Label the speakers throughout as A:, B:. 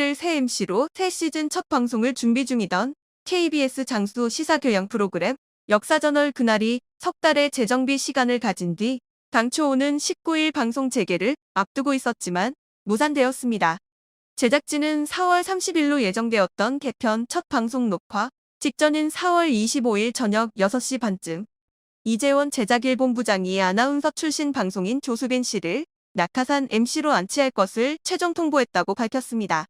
A: 새 MC로 새 시즌 첫 방송을 준비 중이던 KBS 장수 시사교양 프로그램 역사저널 그날이 석 달의 재정비 시간을 가진 뒤 당초 오는 19일 방송 재개를 앞두고 있었지만 무산되었습니다. 제작진은 4월 30일로 예정되었던 개편 첫 방송 녹화 직전인 4월 25일 저녁 6시 반쯤 이재원 제작일본부장이 아나운서 출신 방송인 조수빈 씨를 낙하산 MC로 안치할 것을 최종 통보했다고 밝혔습니다.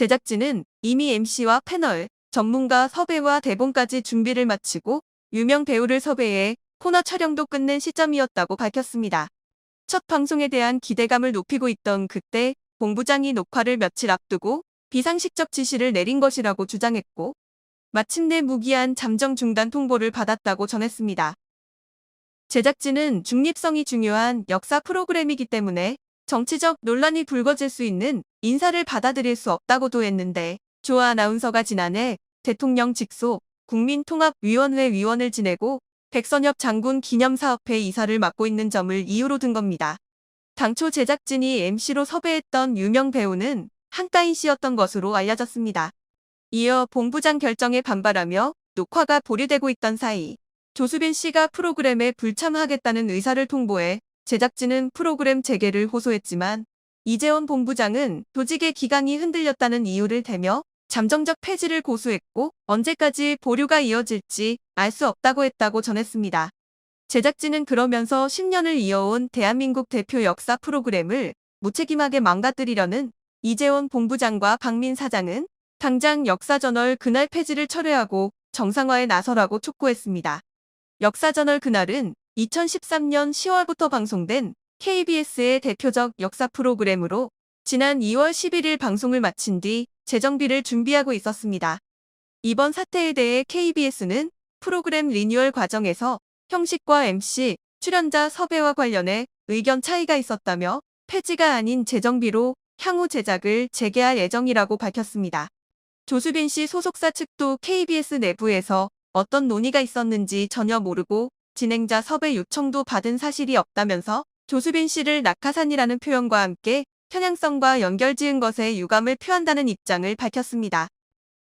A: 제작진은 이미 MC와 패널, 전문가 섭외와 대본까지 준비를 마치고 유명 배우를 섭외해 코너 촬영도 끝낸 시점이었다고 밝혔습니다. 첫 방송에 대한 기대감을 높이고 있던 그때 본부장이 녹화를 며칠 앞두고 비상식적 지시를 내린 것이라고 주장했고 마침내 무기한 잠정 중단 통보를 받았다고 전했습니다. 제작진은 중립성이 중요한 역사 프로그램이기 때문에 정치적 논란이 불거질 수 있는 인사를 받아들일 수 없다고도 했는데 조 아나운서가 지난해 대통령 직속 국민통합위원회 위원을 지내고 백선엽 장군 기념사업회 이사를 맡고 있는 점을 이유로 든 겁니다. 당초 제작진이 MC로 섭외했던 유명 배우는 한가인 씨였던 것으로 알려졌습니다. 이어 본부장 결정에 반발하며 녹화가 보류되고 있던 사이 조수빈 씨가 프로그램에 불참하겠다는 의사를 통보해 제작진은 프로그램 재개를 호소했지만 이재원 본부장은 조직의 기강이 흔들렸다는 이유를 대며 잠정적 폐지를 고수했고 언제까지 보류가 이어질지 알 수 없다고 했다고 전했습니다. 제작진은 그러면서 10년을 이어온 대한민국 대표 역사 프로그램을 무책임하게 망가뜨리려는 이재원 본부장과 박민 사장은 당장 역사저널 그날 폐지를 철회하고 정상화에 나서라고 촉구했습니다. 역사저널 그날은 2013년 10월부터 방송된 KBS의 대표적 역사 프로그램으로 지난 2월 11일 방송을 마친 뒤 재정비를 준비하고 있었습니다. 이번 사태에 대해 KBS는 프로그램 리뉴얼 과정에서 형식과 MC, 출연자 섭외와 관련해 의견 차이가 있었다며 폐지가 아닌 재정비로 향후 제작을 재개할 예정이라고 밝혔습니다. 조수빈 씨 소속사 측도 KBS 내부에서 어떤 논의가 있었는지 전혀 모르고 진행자 섭외 요청도 받은 사실이 없다면서 조수빈 씨를 낙하산이라는 표현과 함께 편향성과 연결 지은 것에 유감을 표한다는 입장을 밝혔습니다.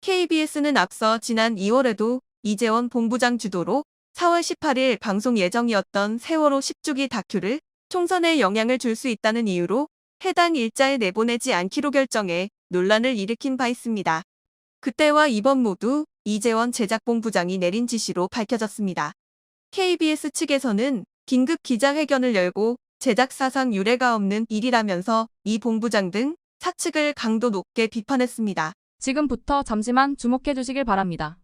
A: KBS는 앞서 지난 2월에도 이재원 본부장 주도로 4월 18일 방송 예정이었던 세월호 10주기 다큐를 총선에 영향을 줄 수 있다는 이유로 해당 일자에 내보내지 않기로 결정해 논란을 일으킨 바 있습니다. 그때와 이번 모두 이재원 제작본부장이 내린 지시로 밝혀졌습니다. KBS 측에서는 긴급 기자회견을 열고 제작 사상 유례가 없는 일이라면서 이 본부장 등 사측을 강도 높게 비판했습니다.
B: 지금부터 잠시만 주목해 주시길 바랍니다.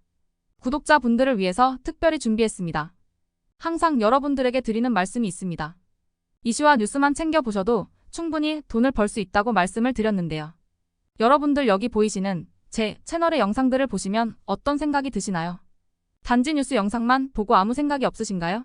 B: 구독자분들을 위해서 특별히 준비했습니다. 항상 여러분들에게 드리는 말씀이 있습니다. 이슈와 뉴스만 챙겨보셔도 충분히 돈을 벌 수 있다고 말씀을 드렸는데요. 여러분들 여기 보이시는 제 채널의 영상들을 보시면 어떤 생각이 드시나요? 단지 뉴스 영상만 보고 아무 생각이 없으신가요?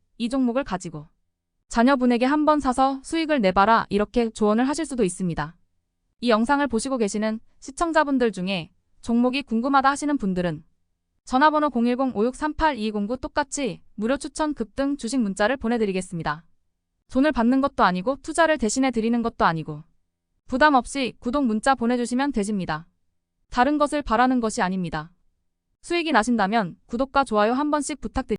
B: 이 종목을 가지고 자녀분에게 한 번 사서 수익을 내봐라 이렇게 조언을 하실 수도 있습니다. 이 영상을 보시고 계시는 시청자분들 중에 종목이 궁금하다 하시는 분들은 전화번호 010-5638-2209 똑같이 무료 추천 급등 주식 문자를 보내드리겠습니다. 돈을 받는 것도 아니고 투자를 대신해 드리는 것도 아니고 부담 없이 구독 문자 보내주시면 되십니다. 다른 것을 바라는 것이 아닙니다. 수익이 나신다면 구독과 좋아요 한 번씩 부탁드립니다.